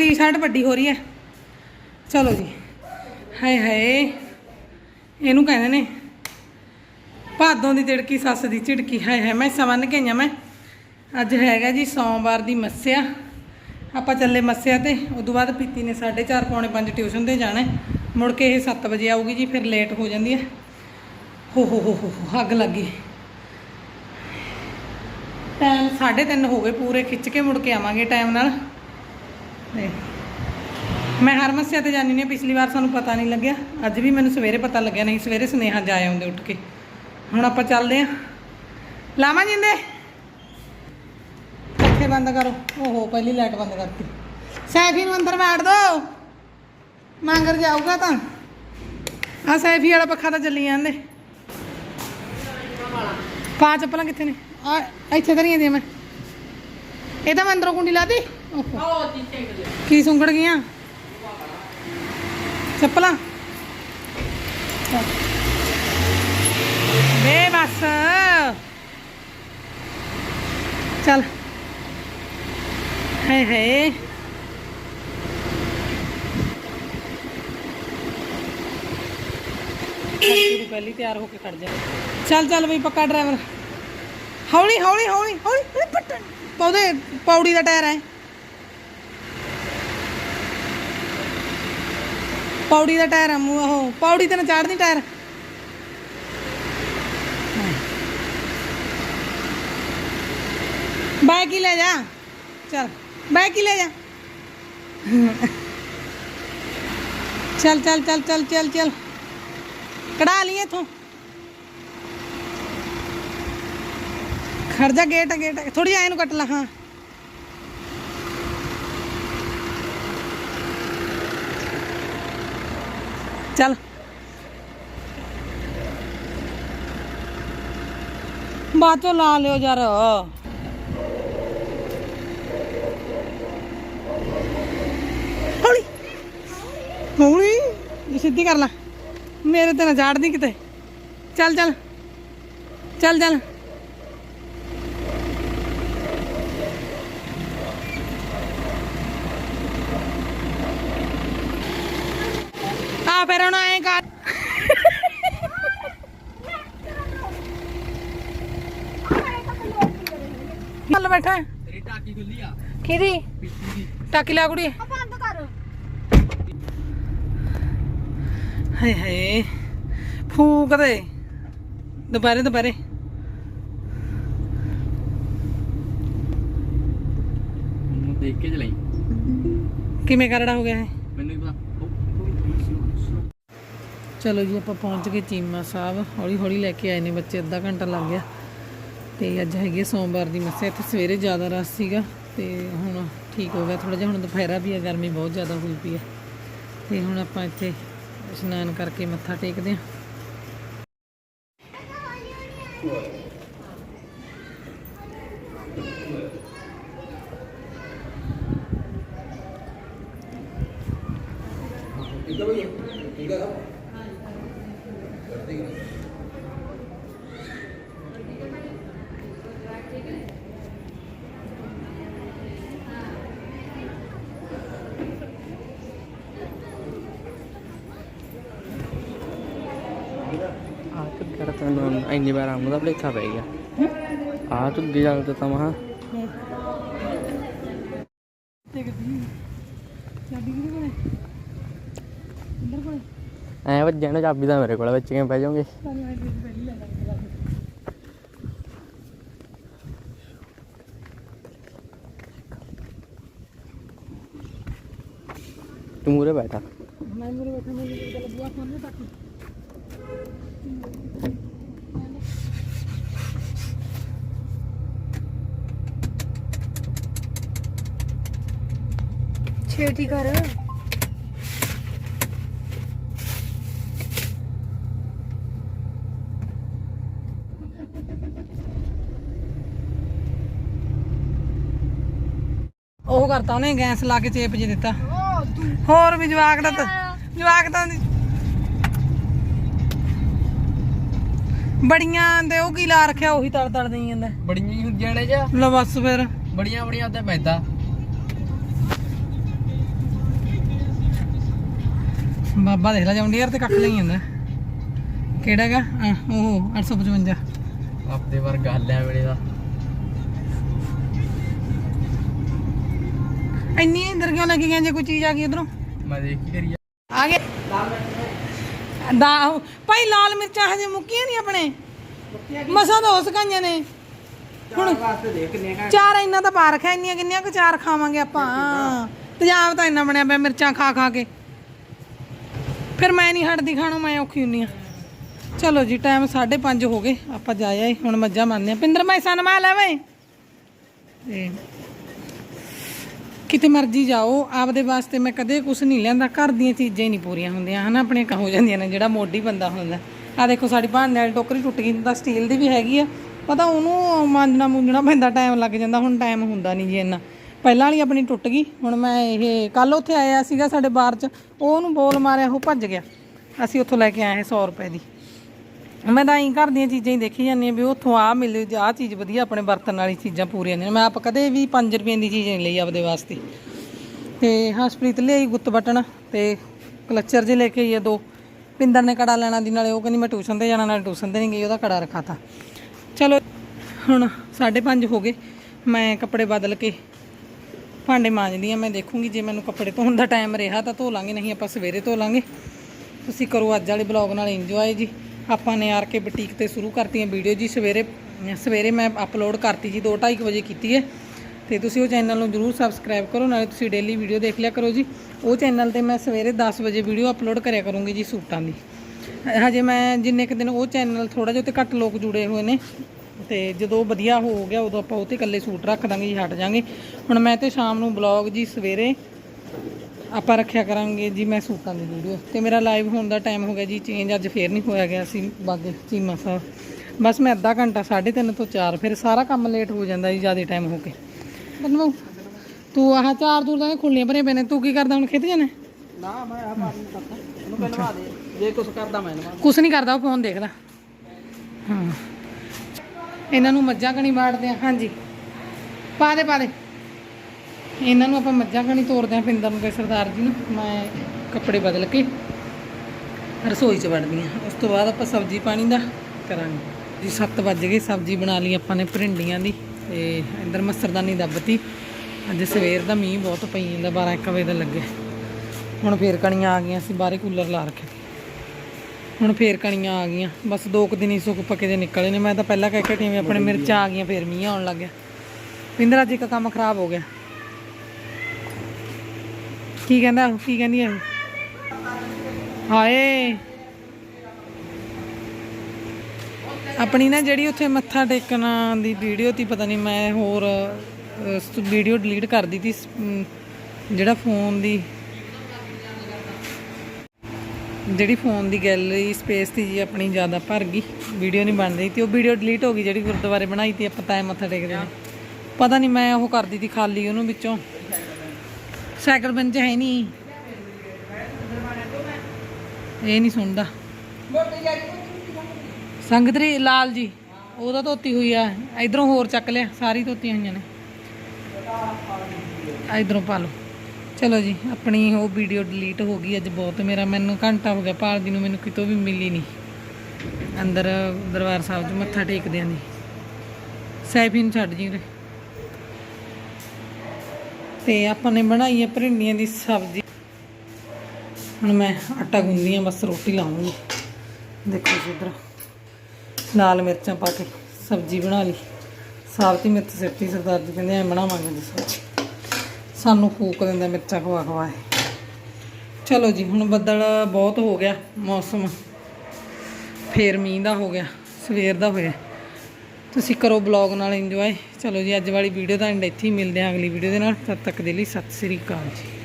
T shirt ਵੱਡੀ ਹੋ ਰਹੀ ਹੈ। ਚਲੋ ਜੀ। ਹਾਏ ਹਾਏ। ਇਹਨੂੰ ਕਹਿੰਦੇ ਨੇ ਭਾਦੋਂ ਦੀ ਤਿੜਕੀ ਸੱਸ ਦੀ ਝਿੜਕੀ। ਹਾਏ ਹਾਏ ਮੈਂ ਸਮਨ ਕੇ ਆਈਆਂ ਮੈਂ। ਅੱਜ ਹੈਗਾ ਜੀ ਸੋਮਵਾਰ ਦੀ ਮੱਸਿਆ। ਆਪਾਂ ਚੱਲੇ ਮੱਸਿਆ ਤੇ ਉਦੋਂ ਬਾਅਦ ਪੀਤੀ ਨੇ 4:30 ਪੌਣੇ 5 ਟਿਊਸ਼ਨ ਤੇ ਜਾਣਾ। ਮੁੜ ਕੇ ਇਹ 7 ਵਜੇ ਆਊਗੀ ਜੀ ਫਿਰ ਲੇਟ ਹੋ ਜਾਂਦੀ ਹੈ। ਹੋ ਹੋ ਹੋ ਹੋ ਹੋ, ਅੱਗ ਲੱਗੀ ਟਾਈਮ 3:30 ਹੋ ਗਏ ਪੂਰੇ ਖਿੱਚ ਕੇ ਮੁੜ ਕੇ ਆਵਾਂਗੇ ਟਾਈਮ ਨਾਲ। ਮੈਂ ਹਰ ਮੱਸਿਆ ਤੇ ਜਾਣੀ ਨਹੀਂ ਪਿਛਲੀ ਵਾਰ ਸਾਨੂੰ ਪਤਾ ਨਹੀਂ ਲੱਗਿਆ। ਅੱਜ ਵੀ ਮੈਨੂੰ ਸਵੇਰੇ ਪਤਾ ਲੱਗਿਆ, ਨਹੀਂ ਸਵੇਰੇ ਸੁਨੇਹਾ ਜਾ ਆਉਂਦੇ ਉੱਠ ਕੇ। ਹੁਣ ਆਪਾਂ ਚੱਲਦੇ ਆਂ ਲਾਵਾਂ ਜਿੰਦੇ? ਪੱਖੇ ਬੰਦ ਕਰੋ। ਓਹੋ, ਪਹਿਲੀ ਲਾਈਟ ਬੰਦ ਕਰਤੀ। ਸੈਫੀ ਨੂੰ ਅੰਦਰ ਬਾੜ ਦੋ। ਮੰਗਰ ਜਾਊਗਾ ਤਾਂ। ਆ ਸੈਫੀ ਵਾਲਾ ਪੱਖਾ ਤਾਂ ਚੱਲੀ ਜਾਂਦੇ। ਪਾ ਚੱਪਲਾਂ ਕਿੱਥੇ ਨੇ? ਆ ਇੱਥੇ ਕਰੀਆਂ ਦੀਆਂ ਮੈਂ। ਇਹ ਤਾਂ ਮੈਂ ਅੰਦਰੋਂ ਕੁੰਡੀ ਲਾਤੀ। ਓਹੋ ਕੀ ਸੁੰਗੜ ਗਈਆਂ? ਚੱਪਲਾਂ? ਚੱਲ। ਵੇ ਬਸ। ਚੱਲ। ਹੇ ਹੇ ਤੂੰ ਪਹਿਲੀ ਤਿਆਰ ਹੋ ਕੇ ਖੜ ਜਾ। ਚੱਲ ਚੱਲ ਬਈ ਪੱਕਾ ਡਰਾਈਵਰ। ਹੌਲੀ ਹੌਲੀ ਹੌਲੀ ਹੌਲੀ ਹੌਲੀ ਪੱਟਣ ਪੌਦੇ, ਪੌੜੀ ਦਾ ਟਾਇਰ ਹੈ ਪੌੜੀ ਦਾ ਟਾਇਰ ਆ ਮੂੰਹ ਉਹ। ਪੌੜੀ ਤੇ ਨਾ ਚਾੜਨੀ ਟਾਇਰ। ਬੈਕ ਹੀ ਲੈ ਜਾ। ਚੱਲ ਬੈਕ ਹੀ ਲੈ ਜਾ। ਚੱਲ ਚੱਲ ਚੱਲ ਚੱਲ ਚੱਲ ਚੱਲ। ਕਢਾ ਲਈ ਇਥੋਂ। ਖੜ ਜਾ, ਗੇਟ ਗੇਟ। ਥੋੜੀ ਆਏ ਨੂੰ ਕੱਟ ਲਾ, ਹਾਂ। ਚੱਲ। ਬਾਅਦ ਚੋਂ ਲਾ ਲਿਓ ਯਾਰ। ਹੌਲੀ। ਹੌਲੀ। ਸਿੱਧੀ ਕਰ ਲਾ। ਮੇਰੇ ਤੇ ਨਾ ਝਾੜਦੀ ਕਿਤੇ। ਚੱਲ ਚੱਲ। ਚੱਲ ਚੱਲ। ਆ ਫਿਰ ਹੁਣ ਐਂ ਕਰ। ਚੱਲ ਬੈਠਾ। ਤੇਰੀ ਟਾਕੀ ਖੁੱਲੀ ਆ। ਕਿਹਦੀ? ਟਾਕੀ ਲਾ ਕੁੜੀ। ਬੰਦ ਕਰ। ਹਾਏ ਹਾਏ ਫੂਕ ਦੇ ਦੁਬਾਰੇ ਦੁਬਾਰੇ ਮੈਨੂੰ ਦੇਖ ਕੇ ਚਲਾਈ। ਕਿਵੇਂ ਕਰੜਾ ਹੋ ਗਿਆ ਹੈ ਮੈਨੂੰ ਵੀ ਪਤਾ ਚਲੋ ਜੀ, ਆਪਾਂ ਪਹੁੰਚ ਗਏ ਚੀਮਾ ਸਾਹਿਬ। ਹੌਲੀ ਹੌਲੀ ਲੈ ਕੇ ਆਏ ਨੇ ਬੱਚੇ, ਅੱਧਾ ਘੰਟਾ ਲੱਗ ਗਿਆ। ਤੇ ਅੱਜ ਹੈਗੀ ਹੈ ਸੋਮਵਾਰ ਦੀ ਮੱਸਿਆ, ਇੱਥੇ ਸਵੇਰੇ ਜ਼ਿਆਦਾ ਰਸ਼ ਸੀਗਾ। ਤੇ ਹੁਣ ਠੀਕ ਹੋ ਗਿਆ ਥੋੜਾ ਜਿਹਾ, ਹੁਣ ਦੁਪਹਿਰਾ ਵੀ ਆ, ਗਰਮੀ ਬਹੁਤ ਜ਼ਿਆਦਾ ਹੋਈ ਪਈ ਹੈ ਤੇ ਹੁਣ ਆਪਾਂ ਇੱਥੇ ਇਸ਼ਨਾਨ ਕਰਕੇ ਮੱਥਾ ਟੇਕਦੇ ਹਾਂ। ਆ ਤੂੰ ਕਰ ਤੈਨੂੰ ਇੰਨੀ ਵਾਰ ਆਉਣ ਭਲੇਖਾ ਪੈ ਗਿਆ। ਆ ਤੂੰ ਅੱਗੇ ਚੱਲ ਤਾਂ ਮਹਾ। ਐ ਵੱਜਣ ਨੂੰ, ਚਾਬੀ ਤਾਂ ਮੇਰੇ ਕੋਲ ਵਿੱਚ ਕਿਵੇਂ ਪੈ ਜਾਓਗੇ? ਤੂੰ ਮੂਰੇ ਬੈਠਾ। ਮੈਂ ਮੇਰੇ ਬੈਠਾ, ਮੈਂ ਇਹ ਫੋਨ ਨਹੀਂ ਤੱਕ ਛੇਤੀ ਕਰ। ਉਹ ਕਰਤਾ ਉਹਨੇ ਗੈਸ ਲਾ ਕੇ ਚੇਪ ਜੇ ਦਿੱਤਾ। ਹੋਰ ਵੀ ਜਵਾਕ ਦਾ ਤਾਂ ਜਵਾਕ ਤਾਂ ਬੜੀਆਂ ਦੇ ਉਹ ਕੀ ਲਾ ਰੱਖਿਆ ਉਹੀ ਤੜ ਤੜ ਦੇਈ ਜਾਂਦਾ। ਬੜੀਆਂ ਹੀ ਹੁੰਦੀਆਂ ਨੇ ਜਾਂ? ਲੈ ਬਸ ਫਿਰ। ਬੜੀਆਂ ਬੜੀਆਂ ਤੇ ਪੈਦਾ। ਬਾਬਾ ਦੇਖ ਲੈ ਜੌਂਡੀਅਰ ਤੇ ਕੱਖ ਲਈ ਜਾਂਦਾ ਕਿਹੜਾ ਹੈਗਾ? ਹਾਂ, ਉਹ 855 ਆਪਦੇ ਵਰਗਾ ਹੱਲਿਆ ਵੇਲੇ ਦਾ। ਇੰਨੀ ਇੰਦਰ ਕਿਉਂ ਲੱਗੀ ਗਿਆ ਜੇ ਕੋਈ ਚੀਜ਼ ਆ ਗਈ ਉਧਰੋਂ। ਮੈਂ ਦੇਖ ਕੀ ਕਰੀ ਆ। ਗਏ। ਦਾ ਭਾਈ ਲਾਲ ਮਿਰਚਾਂ ਹਜੇ ਮੁੱਕੀਆਂ ਨਹੀਂ ਆਪਣੇ। ਮਸਾਂ ਤਾਂ ਹੋ ਸਕਾਈਆਂ ਨੇ। ਹੁਣ ਵਾਸਤੇ ਦੇਖ ਕਿੰਨੇ ਚਾਰ ਇੰਨਾ ਤਾਂ ਪਾ ਰੱਖਿਆ ਇੰਨੀਆਂ ਕਿੰਨੀਆਂ ਕੁ ਚਾਰ ਖਾਵਾਂਗੇ ਆਪਾਂ। ਤੇਜ਼ਾਬ ਤਾਂ ਇੰਨਾ ਬਣਿਆ ਪਿਆ ਮਿਰਚਾਂ ਖਾ ਖਾ ਕੇ। ਫਿਰ ਮੈਂ ਨਹੀਂ ਹਟਦੀ ਖਾਣੋਂ, ਮੈਂ ਔਖੀ ਹੁੰਨੀ ਆ ਚਲੋ ਜੀ ਟਾਈਮ 5:30 ਹੋ ਗਏ, ਆਪਾਂ ਜਾ ਆਏ, ਹੁਣ ਮੱਝਾਂ ਮੰਨਦੇ ਆ ਪਿੰਦਰ ਮੈਂ ਸਨਮਾ ਲੈ ਵੇ। ਤੇ ਕਿਤੇ ਮਰਜ਼ੀ ਜਾਓ, ਆਪਦੇ ਵਾਸਤੇ ਮੈਂ ਕਦੇ ਕੁਝ ਨਹੀਂ ਲੈਂਦਾ ਘਰ ਦੀਆਂ ਚੀਜ਼ਾਂ ਹੀ ਨਹੀਂ ਪੂਰੀਆਂ ਹੁੰਦੀਆਂ, ਹਨਾ ਆਪਣੇ ਹੋ ਜਾਂਦੀਆਂ ਨੇ, ਜਿਹੜਾ ਮੋਢੀ ਬੰਦਾ ਹੁੰਦਾ। ਆ ਦੇਖੋ, ਸਾਡੀ ਭਾਂਡੇ ਵਾਲੀ ਟੋਕਰੀ ਟੁੱਟ ਗਈ, ਤਾਂ ਸਟੀਲ ਦੀ ਵੀ ਹੈਗੀ ਆ। ਪਤਾ ਉਹਨੂੰ ਮਾਂਜਣਾ ਮੂੰਜਣਾ ਪੈਂਦਾ ਟਾਈਮ ਲੱਗ ਜਾਂਦਾ, ਹੁਣ ਟਾਈਮ ਹੁੰਦਾ ਨਹੀਂ ਜੀ ਇੰਨਾ। ਪਹਿਲਾਂ ਵਾਲੀ ਆਪਣੀ ਟੁੱਟ ਗਈ, ਹੁਣ ਮੈਂ ਇਹ ਕੱਲ ਉੱਥੇ ਆਇਆ ਸੀਗਾ ਸਾਡੇ ਬਾਰ 'ਚ ਉਹ ਉਹਨੂੰ ਬੋਲ ਮਾਰਿਆ, ਉਹ ਭੱਜ ਗਿਆ। ਅਸੀਂ ਉੱਥੋਂ ਲੈ ਕੇ ਆਏ 100 ਰੁਪਏ ਦੀ। ਮੈਂ ਤਾਂ ਐਂ ਘਰ ਦੀਆਂ ਚੀਜ਼ਾਂ ਹੀ ਦੇਖੀ ਜਾਂਦੀ ਹਾਂ ਵੀ ਉੱਥੋਂ ਆ ਮਿਲੇ, ਆਹ ਚੀਜ਼ ਵਧੀਆ ਆਪਣੇ ਬਰਤਨ ਵਾਲੀ ਚੀਜ਼ਾਂ ਪੂਰੀਆਂ ਨੇ। ਮੈਂ ਆਪ ਕਦੇ ਵੀ 5 ਰੁਪਏ ਦੀ ਚੀਜ਼ ਨਹੀਂ ਲਈ ਆਪਦੇ ਵਾਸਤੇ। ਤੇ ਹਸਪ੍ਰੀਤ ਲਈ ਗੁੱਤ ਬਟਨ ਤੇ ਕਲਚਰ ਜੇ ਲੈ ਕੇ ਆਈ ਆ ਦੋ। ਪਿੰਦਰ ਨੇ ਕੜਾ ਲੈਣਾ ਦੀ, ਨਾਲੇ ਉਹ ਕਹਿੰਦੀ ਮੈਂ ਟਿਊਸ਼ਨ ਤੇ ਜਾਣਾ, ਨਾਲੇ ਟਿਊਸ਼ਨ ਤੇ ਨਹੀਂ ਗਈ, ਉਹਦਾ ਕੜਾ ਰਖਾਤਾ। ਚਲੋ, ਹੁਣ 5:30 ਹੋ ਗਏ। ਮੈਂ ਕੱਪੜੇ ਬਦਲ ਕੇ ਭਾਂਡੇ ਮਾਂਜਦੀ ਆ ਮੈਂ ਦੇਖੂੰਗੀ ਜੇ ਮੈਨੂੰ ਕੱਪੜੇ ਧੋਣ ਦਾ ਟਾਈਮ ਰਿਹਾ ਤਾਂ ਧੋ ਲਾਂਗੇ, ਨਹੀਂ ਆਪਾਂ ਸਵੇਰੇ ਧੋ ਲਾਂਗੇ। ਤੁਸੀਂ ਕਰੋ ਅੱਜ ਵਾਲੇ ਬਲੌਗ ਨਾਲ ਇੰਜੋਏ ਜੀ। ਆਪਾਂ ਨੇ ਆਰ ਕੇ ਬੁਟੀਕ ਤੇ ਸ਼ੁਰੂ ਕਰਤੀਆਂ ਵੀਡੀਓ ਜੀ, ਸਵੇਰੇ ਸਵੇਰੇ ਮੈਂ ਅਪਲੋਡ ਕਰਤੀ ਜੀ 2:30 ਵਜੇ ਕੀਤੀ ਹੈ। ਤੇ ਤੁਸੀਂ ਉਹ ਚੈਨਲ ਨੂੰ ਜਰੂਰ ਸਬਸਕ੍ਰਾਈਬ ਕਰੋ, ਨਾਲੇ ਤੁਸੀਂ ਡੇਲੀ ਵੀਡੀਓ ਦੇਖ ਲਿਆ ਕਰੋ ਜੀ। ਉਹ ਚੈਨਲ ਤੇ ਮੈਂ ਸਵੇਰੇ 10 ਵਜੇ ਵੀਡੀਓ ਅਪਲੋਡ ਕਰਿਆ ਕਰੂੰਗੀ ਜੀ ਸੂਟਾਂ ਦੀ। ਹਜੇ ਮੈਂ ਜਿੰਨੇ ਕੁ ਦਿਨ ਉਹ ਚੈਨਲ ਥੋੜਾ ਜਿਹਾ ਤੇ ਘੱਟ ਲੋਕ ਜੁੜੇ ਹੋਏ ਨੇ ਤੇ ਜਦੋਂ ਵਧੀਆ ਹੋ ਗਿਆ ਉਦੋਂ ਆਪਾਂ ਉਹ ਤੇ ਇਕੱਲੇ ਸੂਟ ਰੱਖ ਦਾਂਗੇ ਜੀ ਹਟ ਜਾਾਂਗੇ। ਹੁਣ ਮੈਂ ਤੇ ਸ਼ਾਮ ਨੂੰ ਬਲੌਗ ਜੀ ਸਵੇਰੇ ਆਪਾਂ ਰੱਖਿਆ ਕਰਾਂਗੇ ਜੀ ਮੈਂ ਸੂਟਾਂ ਦੀ ਵੀਡੀਓ ਤੇ ਮੇਰਾ ਲਾਈਵ ਹੋਣ ਦਾ ਟਾਈਮ ਹੋ ਗਿਆ ਜੀ ਚੇਂਜ ਅੱਜ ਫੇਰ ਨਹੀਂ ਹੋਇਆ ਗਿਆ ਸੀ ਬਾਗੇ ਚੀਮਾ ਸਾਹਿਬ। ਬਸ ਮੈਂ ਅੱਧਾ ਘੰਟਾ 3:30 ਤੋਂ 4 ਫਿਰ ਸਾਰਾ ਕੰਮ ਲੇਟ ਹੋ ਜਾਂਦਾ ਜੀ ਜ਼ਿਆਦਾ ਟਾਈਮ ਹੋ ਕੇ। ਬੰਨੂ ਤੂੰ ਆਹ ਚਾਰ ਦੂਰ ਦਾ ਖੁੱਲੀਆਂ ਭਰੇ ਪਏ ਨੇ ਤੂੰ ਕੀ ਕਰਦਾ ਹੁਣ ਖੇਤ ਜਾਣਾ? ਨਾ ਮੈਂ ਆ ਪਾਣੀ ਕਰਦਾ ਉਹਨੂੰ ਪਹਿਲਵਾ ਦੇ। ਜੇ ਕੁਝ ਕਰਦਾ ਮੈਂ ਨਾ ਕੁਛ ਨਹੀਂ ਕਰਦਾ ਉਹ ਫੋਨ ਦੇਖਦਾ। ਹਾਂ। ਇਹਨਾਂ ਨੂੰ ਮੱਝਾਂ ਕਣੀ ਬਾੜਦੇ ਆ। ਹਾਂਜੀ। ਪਾ ਦੇ ਪਾ ਦੇ। ਇਹਨਾਂ ਨੂੰ ਆਪਾਂ ਮੱਝਾਂ ਕਣੀ ਤੋਰਦੇ ਆ ਪਿੰਦਰ ਨੂੰ ਸਰਦਾਰ ਜੀ ਨੂੰ। ਮੈਂ ਕੱਪੜੇ ਬਦਲ ਕੇ ਰਸੋਈ 'ਚ ਵੜਦੀ ਆ। ਉਸ ਤੋਂ ਬਾਅਦ ਆਪਾਂ ਸਬਜ਼ੀ ਪਾਣੀ ਦਾ ਕਰਾਂਗੇ। ਜੀ 7 ਵੱਜ ਗਏ। ਸਬਜ਼ੀ ਬਣਾ ਲਈ ਆਪਾਂ ਨੇ ਭਰਿੰਡੀਆਂ ਦੀ ਤੇ ਇੰਦਰ ਮਸਰਦਾਨੀ ਦੱਬਤੀ ਅੱਜ ਸਵੇਰ ਦਾ ਮੀਂਹ ਬਹੁਤ ਪਈ ਜਾਂਦਾ 12 1 ਵਜੇ ਦਾ ਲੱਗੇ ਹੁਣ ਫੇਰ ਕਣੀਆਂ ਆ ਗਈਆਂ ਸੀ ਬਾਹਰੇ ਕੂਲਰ ਲਾ ਰੱਖਿਆ। ਹੁਣ ਫੇਰ ਕਣੀਆਂ ਆ ਗਈਆਂ। ਬਸ ਦੋ ਕੁ ਦਿਨ ਹੀ ਸੁੱਕ ਪੱਕੇ ਦੇ ਨਿਕਲੇ ਨੇ। ਮੈਂ ਤਾਂ ਪਹਿਲਾਂ ਕਹਿ ਕੇ ਟੀਵੇਂ ਆਪਣੇ ਮਿਰਚਾਂ ਆ ਗਈਆਂ, ਫੇਰ ਮੀਂਹ ਆਉਣ ਲੱਗ ਗਿਆ। ਪਿੰਦਰ, ਅੱਜ ਇੱਕ ਕੰਮ ਖਰਾਬ ਹੋ ਗਿਆ। ਕੀ ਕਹਿੰਦਾ? ਕੀ ਕਹਿੰਦੀ ਹੈ ਹਾਏ! ਆਪਣੀ ਨਾ ਜਿਹੜੀ ਉੱਥੇ ਮੱਥਾ ਟੇਕਣ ਦੀ ਵੀਡੀਓ ਤੀ, ਪਤਾ ਨਹੀਂ ਮੈਂ ਹੋਰ ਵੀਡੀਓ ਡਿਲੀਟ ਕਰ ਦਿੱਤੀ ਜਿਹੜਾ ਫੋਨ ਦੀ ਜਿਹੜੀ ਫੋਨ ਦੀ ਗੈਲਰੀ ਸਪੇਸ ਸੀ ਜੀ ਆਪਣੀ ਜ਼ਿਆਦਾ ਭਰ ਗਈ, ਵੀਡੀਓ ਨਹੀਂ ਬਣ ਰਹੀ ਤੇ ਉਹ ਵੀਡੀਓ ਡਿਲੀਟ ਹੋ ਗਈ ਜਿਹੜੀ ਗੁਰਦੁਆਰੇ ਬਣਾਈ ਤੀ ਆਪਾਂ ਤਾਂ ਮੱਥਾ ਟੇਕਦੇ ਨੇ ਪਤਾ ਨਹੀਂ ਮੈਂ ਉਹ ਕਰਦੀ ਤੀ ਖਾਲੀ ਉਹਨੂੰ ਵਿੱਚੋਂ। ਸਾਈਕਲ ਬੈਂਚ ਹੈ ਨਹੀਂ। ਇਹ ਨਹੀਂ ਸੁਣਦਾ। ਸੰਗਤਰੀ ਲਾਲ ਜੀ, ਉਹਦਾ ਧੋਤੀ ਹੋਈ ਆ। ਇਧਰੋਂ ਹੋਰ ਚੱਕ ਲਿਆ, ਸਾਰੀ ਧੋਤੀਆਂ ਹੋਈਆਂ ਨੇ। ਇਧਰੋਂ ਪਾ ਲਓ। ਚਲੋ ਜੀ, ਆਪਣੀ ਉਹ ਵੀਡੀਓ ਡਿਲੀਟ ਹੋ ਗਈ ਅੱਜ ਬਹੁਤ। ਮੇਰਾ ਮੈਨੂੰ ਘੰਟਾ ਹੋ ਗਿਆ ਭਾਲਦੀ ਨੂੰ ਮੈਨੂੰ ਕਿਤੋਂ ਵੀ ਮਿਲੀ ਨਹੀਂ ਅੰਦਰ ਦਰਬਾਰ ਸਾਹਿਬ 'ਚ ਮੱਥਾ ਟੇਕਦਿਆਂ ਦੀ ਸੈਫੀ ਛੱਡ ਜੀ ਉਰੇ। ਤੇ ਆਪਾਂ ਨੇ ਬਣਾਈ ਹੈ ਭਰਿੰਡੀਆਂ ਦੀ ਸਬਜ਼ੀ। ਹੁਣ ਮੈਂ ਆਟਾ ਗੁੰਦੀ ਹਾਂ, ਬਸ ਰੋਟੀ ਲਾਉਂਗੀ। ਦੇਖੋ ਜੀ ਇੱਧਰ। ਲਾਲ ਮਿਰਚਾਂ ਪਾ ਕੇ ਸਬਜ਼ੀ ਬਣਾ ਲਈ। ਸਾਬਤੀ ਮਿਰਚ ਸਿੱਟੀ ਸਰਦਾਰ ਜੀ ਕਹਿੰਦੇ, ਐ ਬਣਾਵਾਂਗੇ ਜੀ ਸਾਨੂੰ ਫੂਕ ਦਿੰਦਾ ਮਿਰਚਾਂ ਖਵਾ ਖਵਾਏ ਚਲੋ ਜੀ, ਹੁਣ ਬੱਦਲ ਬਹੁਤ ਹੋ ਗਿਆ ਮੌਸਮ। ਫੇਰ ਮੀਂਹ ਦਾ ਹੋ ਗਿਆ, ਸਵੇਰ ਦਾ ਹੋਇਆ। ਤੁਸੀਂ ਕਰੋ ਬਲੌਗ ਨਾਲ ਇੰਜੋਏ ਚਲੋ ਜੀ, ਅੱਜ ਵਾਲੀ ਵੀਡੀਓ ਦਾ ਐਂਡ ਇੱਥੇ ਹੀ ਮਿਲਦੇ ਹਾਂ ਅਗਲੀ ਵੀਡੀਓ ਦੇ ਨਾਲ। ਤਦ ਤੱਕ ਦੇ ਲਈ ਸਤਿ ਸ੍ਰੀ ਅਕਾਲ ਜੀ।